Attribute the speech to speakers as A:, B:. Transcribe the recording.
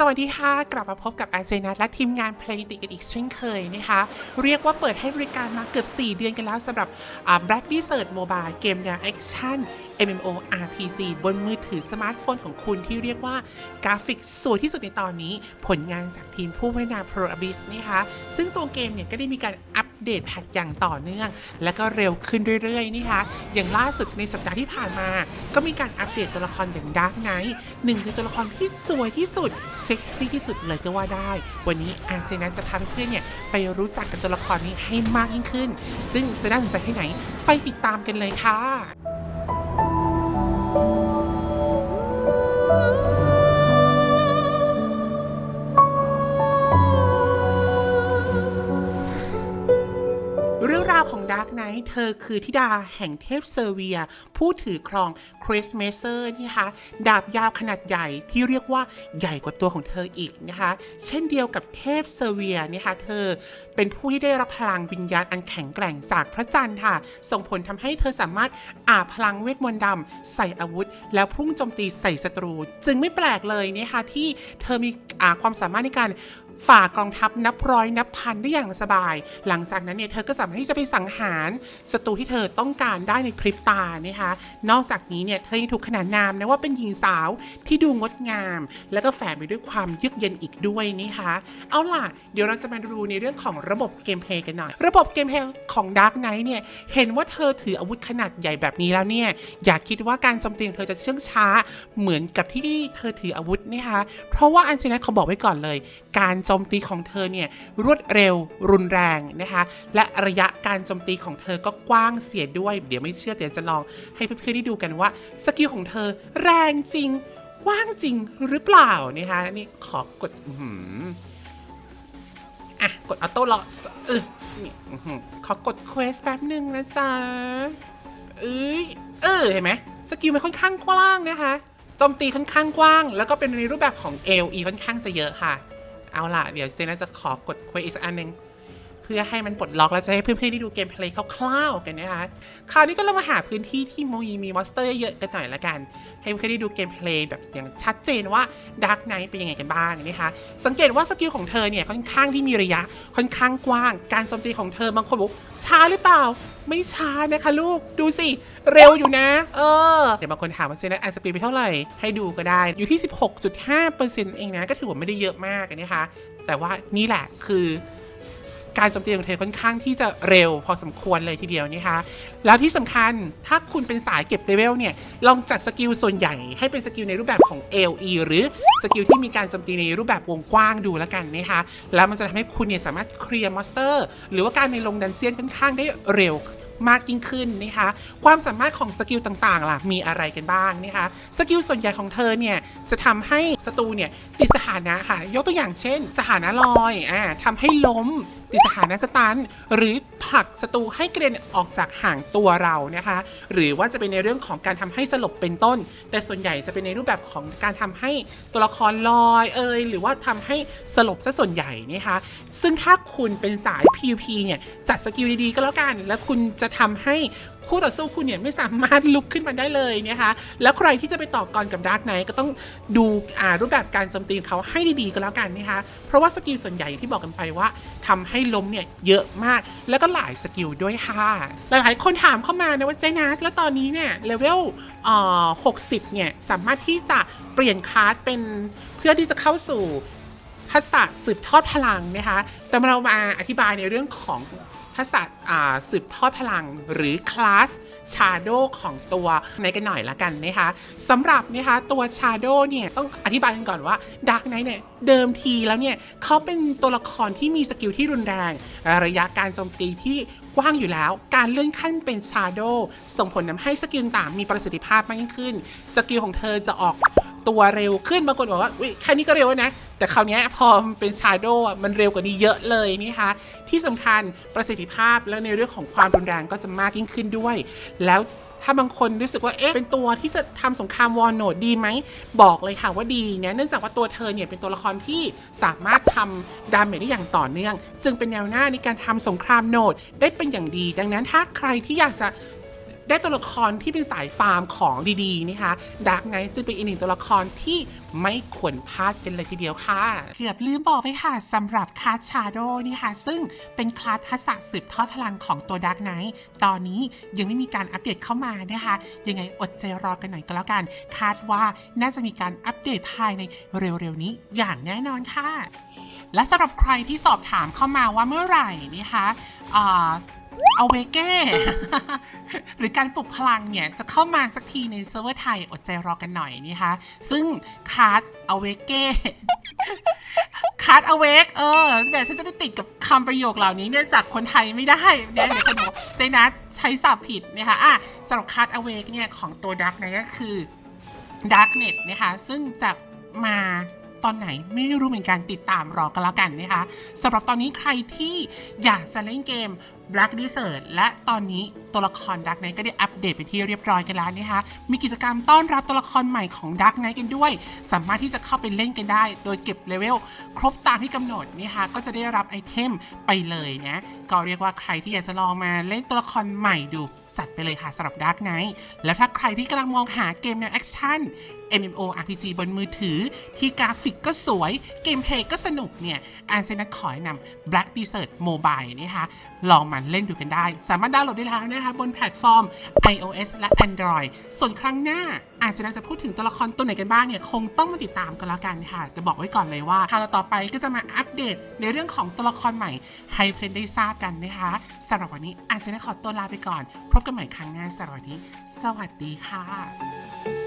A: สวัสดีค่ะ กลับมาพบกับอาเจนัทและทีมงานเพลงติกันอีกเช่นเคยนะคะ เรียกว่าเปิดให้บริการมาเกือบ 4 เดือนกันแล้วสำหรับ Black Desert Mobile เกมแนวแอคชั่น MMO RPG บนมือถือสมาร์ทโฟนของคุณที่เรียกว่ากราฟิกสวยที่สุดในตอนนี้ ผลงานจากทีมผู้พัฒนา Pro Abyss นะคะ ซึ่งตัวเกมเนี่ยก็ได้มีการอัปเดตแพทอย่างต่อเนื่อง และก็เร็วขึ้นเรื่อยๆนี่คะอย่างล่าสุดในสัปดาห์ที่ผ่านมา ก็มีการอัปเดตตัวละครอย่างดาร์กไนท์หนึ่งในตัวละครที่สวยที่สุดเซ็กซี่ที่สุดเลยก็ว่าได้ วันนี้อาเจนันจะพาเพื่อนเนี่ยไปรู้จักกับตัวละครนี้ให้มากยิ่งขึ้น ซึ่งจะน่าสนใจแค่ไหนไปติดตามกันเลยค่ะ เธอคือธิดาแห่งเทพเซอร์เวีย ผู้ถือครองคริสเมเซอร์นี่คะดาบยาวขนาดใหญ่ที่เรียกว่าใหญ่กว่าตัวของเธออีกนะคะเช่นเดียวกับเทพเซอร์เวียนะคะเธอเป็นผู้ที่ได้รับพลังวิญญาณอันแข็งแกร่งจากพระจันทร์ค่ะ ส่งผลทำให้เธอสามารถอาบพลังเวทมนต์ดำใส่อาวุธ แล้วพุ่งโจมตีใส่ศัตรู จึงไม่แปลกเลยนะคะที่เธอมีอความสามารถในการ ฝ่ากองทัพนับร้อยนับพันได้อย่างสบาย หลังจากนั้นเนี่ยเธอก็สามารถที่จะไปสังหารศัตรูที่เธอต้องการได้ในพริบตานะคะ นอกจากนี้เนี่ยเธอยังถูกขนานนามนะว่าเป็นหญิงสาวที่ดูงดงาม แล้วก็แฝงไปด้วยความเยือกเย็นอีกด้วยนะคะ เอาล่ะ เดี๋ยวเราจะมาดูในเรื่องของระบบเกมเพลย์กันหน่อย ระบบเกมเพลย์ของ Dark Knight เนี่ยเห็นว่าเธอถืออาวุธขนาดใหญ่แบบนี้แล้วเนี่ยอย่าคิดว่าการโจมตีของเธอจะเชื่องช้าเหมือนกับที่เธอถืออาวุธนะคะเพราะว่าอันเชนัทเขาบอกไว้ก่อนเลย การโจมตีของเธอเนี่ยรวดเร็วรุนแรงนะคะและระยะการโจมตีของเธอก็กว้างเสียด้วย เดี๋ยวไม่เชื่อเดี๋ยวจะลองให้เพื่อนๆได้ดูกันว่าสกิลของเธอแรงจริงกว้างจริงหรือเปล่านะคะนี่ขอกดอื้อหืออะกดออโต้ล็อกเออนี่ขอกดเควสแป๊บหนึ่งนะจ๊ะเอ้ยเออเห็นไหมสกิลมันค่อนข้างกว้างนะคะโจมตีค่อนข้างกว้าง แล้วก็เป็นในรูปแบบของ AOE ค่อนข้างจะเยอะค่ะ เอาล่ะ เดี๋ยวเจน่าจะขอกดเควสอีกสักอันหนึ่ง เพื่อให้มันปลดล็อกแล้วจะให้เพื่อนๆได้ดูเกมเพลย์คร่าวๆกันนะคะคราวนี้ก็เรามาหาพื้นที่ที่มีมีมอนสเตอร์เยอะๆกันหน่อยละกัน ให้เพื่อนๆได้ดูเกมเพลย์แบบอย่างชัดเจนว่าดาร์กไนท์เป็นยังไงกันบ้างนะคะสังเกตว่าสกิลของเธอเนี่ยค่อนข้างที่มีระยะค่อนข้างกว้าง การโจมตีของเธอบางคนบอกช้าหรือเปล่าไม่ช้านะคะลูกดูสิ เร็วอยู่นะ เออ เดี๋ยวบางคนถามว่าเจนอันสปีดไปเท่าไหร่ ให้ดูก็ได้ อยู่ที่ 16.5%เองนะ ก็ถือว่าไม่ได้เยอะมากนะคะ แต่ว่านี่แหละคือ การโจมตีของเธอค่อนข้างที่จะเร็วพอสมควรเลยทีเดียวนะคะแล้วที่สำคัญถ้าคุณเป็นสายเก็บเลเวลเนี่ยลองจัดสกิลส่วนใหญ่ให้เป็นสกิลในรูปแบบของ AOE หรือสกิลที่มีการโจมตีในรูปแบบวงกว้างดูแล้วกันนะคะแล้วมันจะทำให้คุณเนี่ยสามารถเคลียร์มอนสเตอร์หรือว่าการในลงดันเซียนค่อนข้างได้เร็วมากยิ่งขึ้นนะคะ ความสามารถของสกิลต่างๆ ล่ะ มีอะไรกันบ้างนะคะ สกิลส่วนใหญ่ของเธอเนี่ย จะทำให้ศัตรูเนี่ยติดสถานะค่ะ ยกตัวอย่างเช่น สถานะลอย อ่าทำให้ล้ม ติสถานะสตันหรือผลักศัตรูให้กระเด็นออกจากห่างตัวเรานะคะ หรือว่าจะเป็นในเรื่องของการทำให้สลบเป็นต้น แต่ส่วนใหญ่จะเป็นในรูปแบบของการทำให้ตัวละครลอยเอ่ยหรือว่าทำให้สลบซะส่วนใหญ่นะคะ ซึ่งถ้าคุณเป็นสาย PVP เนี่ยจัดสกิลดีๆก็แล้วกัน แล้วคุณจะทำให้ คู่ต่อสู้คุณเนี่ยไม่สามารถลุกขึ้นมาได้เลยนะคะแล้วใครที่จะไปต่อกรกับดาร์กไนท์ก็ต้องดูอ่ารูปแบบการโจมตีเขาให้ดีๆก็แล้วกันนะคะเพราะว่าสกิลส่วนใหญ่ที่บอกกันไปว่าทำให้ล้มเนี่ยเยอะมากแล้วก็หลายสกิลด้วยค่ะหลายๆคนถามเข้ามานะว่าเจนัสแล้วตอนนี้เนี่ยเลเวลเอ่อ60เนี่ยสามารถที่จะเปลี่ยนคลาสเป็นเพื่อที่จะเข้าสู่ทักษะสืบทอดพลังนะคะ แต่เรามาอธิบายในเรื่องของ ทักษะอ่าสืบทอดพลังหรือคลาสชาโดของตัวในกันหน่อยละกันนะคะสำหรับนะคะตัวชาโดเนี่ยต้องอธิบายกันก่อนว่าดาร์กไนท์เนี่ยเดิมทีแล้วเนี่ยเขาเป็นตัวละครที่มีสกิลที่รุนแรง ระยะการโจมตีที่กว้างอยู่แล้ว การเลื่อนขั้นเป็นชาโดส่งผลทำให้สกิลต่างมีประสิทธิภาพมากยิ่งขึ้น สกิลของเธอจะออก ตัวเร็วขึ้นบางคนบอกว่าอุ๊ยแค่นี้ก็เร็วแล้วนะ แต่คราวนี้พอมันเป็นชาโดมันเร็วกว่านี้เยอะเลยนี่คะที่สำคัญประสิทธิภาพแล้วในเรื่องของความรุนแรงก็จะมากยิ่งขึ้นด้วย แล้วถ้าบางคนรู้สึกว่า เอ๊ะ เป็นตัวที่จะทำสงครามวอร์โนดดีไหม บอกเลยค่ะว่าดีเนี่ยเนื่องจากว่าตัวเธอเนี่ยเป็นตัวละครที่สามารถทำดาเมจได้อย่างต่อเนื่อง จึงเป็นแนวหน้าในการทำสงครามโนดได้เป็นอย่างดี ดังนั้นถ้าใครที่อยากจะ ได้ตัวละครที่เป็นสายฟาร์มของดีๆนะคะดาร์กไนท์จึงเป็นอีกหนึ่งตัวละครที่ไม่ควรพลาดกันเลยทีเดียวค่ะ เกือบลืมบอกไปค่ะสำหรับคาชาโดนี่ค่ะ ซึ่งเป็นคลาสทักษะสืบทอดพลังของตัวดาร์กไนท์ตอนนี้ยังไม่มีการอัปเดตเข้ามานะคะ ยังไงอดใจรอกันหน่อยก็แล้วกัน คาดว่าน่าจะมีการอัปเดตภายในเร็วๆนี้อย่างแน่นอนค่ะและสำหรับใครที่สอบถามเข้ามาว่าเมื่อไหร่นะคะ เอาเวเก้ หรือการปลุกพลังเนี่ยจะเข้ามาสักทีในเซิร์ฟเวอร์ไทยอดใจรอกันหน่อยนะคะ ซึ่งคาร์ดเอาเวเก้คาร์ดเอาเวกเออแบบฉันจะไปติดกับคำประโยคเหล่านี้เนี่ยจากคนไทยไม่ได้เนี่ยเดี๋ยวคนบอกเซนัทใช้ศัพท์ผิดนะคะอะสำหรับคาร์ดเอาเวกเนี่ยของตัวดักเนี่ยก็คือ Darknet นะคะซึ่งจะมา ตอนไหนไม่รู้เหมือนกันติดตามรอกันแล้วกันนะคะสำหรับตอนนี้ใครที่อยากจะเล่นเกม Black Desert และตอนนี้ตัวละคร Dark Knight ก็ได้อัปเดตไปที่เรียบร้อยกันแล้วนะคะ มีกิจกรรมต้อนรับตัวละครใหม่ของ Dark Knight กันด้วย สามารถที่จะเข้าไปเล่นกันได้ โดยเก็บเลเวลครบตามที่กำหนดนะคะก็จะได้รับไอเทมไปเลยนะ ก็เรียกว่าใครที่อยากจะลองมาเล่นตัวละครใหม่ดูจัดไปเลยค่ะสำหรับ Dark Knight แล้วถ้าใครที่กำลังมองหาเกมแนวแอคชั่น MMORPG บนมือถือ ที่กราฟิกก็สวย เกมเพลย์ก็สนุกเนี่ยอันเซนัทขอแนะนำ Black Desert Mobile นะคะลองมันเล่นดูกันได้ สามารถดาวน์โหลดได้แล้วนะคะบนแพลตฟอร์ม iOS และ Android ส่วนครั้งหน้าอาจจะจะพูดถึงตัวละครตัวไหนกันบ้างเนี่ย คงต้องมาติดตามกันแล้วกันค่ะ จะบอกไว้ก่อนเลยว่าคราวต่อไปก็จะมาอัปเดตในเรื่องของตัวละครใหม่ ให้เพื่อนได้ทราบกันนะคะสำหรับวันนี้อาจจะขอตัวลาไปก่อน พบกันใหม่ครั้งหน้าสำหรับวันนี้ สวัสดีค่ะ